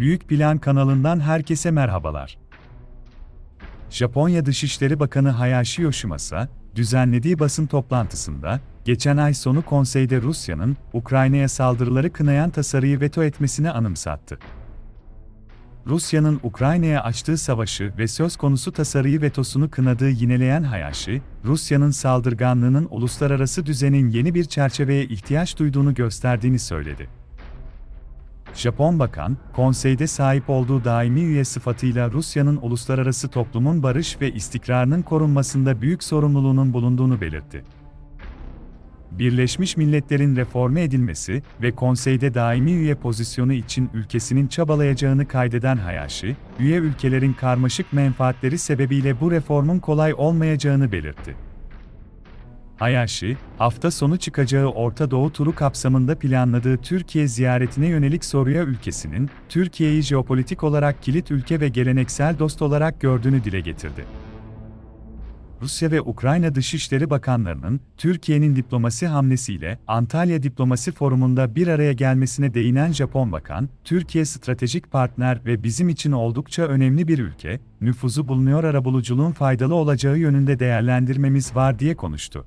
Büyük Plan kanalından herkese merhabalar. Japonya Dışişleri Bakanı Hayashi Yoshimasa, düzenlediği basın toplantısında, geçen ay sonu konseyde Rusya'nın Ukrayna'ya saldırıları kınayan tasarıyı veto etmesini anımsattı. Rusya'nın Ukrayna'ya açtığı savaşı ve söz konusu tasarıyı vetosunu kınadığı yineleyen Hayashi, Rusya'nın saldırganlığının uluslararası düzenin yeni bir çerçeveye ihtiyaç duyduğunu gösterdiğini söyledi. Japon bakan, konseyde sahip olduğu daimi üye sıfatıyla Rusya'nın uluslararası toplumun barış ve istikrarının korunmasında büyük sorumluluğunun bulunduğunu belirtti. Birleşmiş Milletler'in reforme edilmesi ve konseyde daimi üye pozisyonu için ülkesinin çabalayacağını kaydeden Hayashi, üye ülkelerin karmaşık menfaatleri sebebiyle bu reformun kolay olmayacağını belirtti. Hayashi, hafta sonu çıkacağı Orta Doğu turu kapsamında planladığı Türkiye ziyaretine yönelik soruya ülkesinin, Türkiye'yi jeopolitik olarak kilit ülke ve geleneksel dost olarak gördüğünü dile getirdi. Rusya ve Ukrayna Dışişleri Bakanlarının, Türkiye'nin diplomasi hamlesiyle Antalya Diplomasi Forumu'nda bir araya gelmesine değinen Japon Bakan, Türkiye stratejik partner ve bizim için oldukça önemli bir ülke, nüfuzu bulunuyor arabuluculuğun faydalı olacağı yönünde değerlendirmemiz var diye konuştu.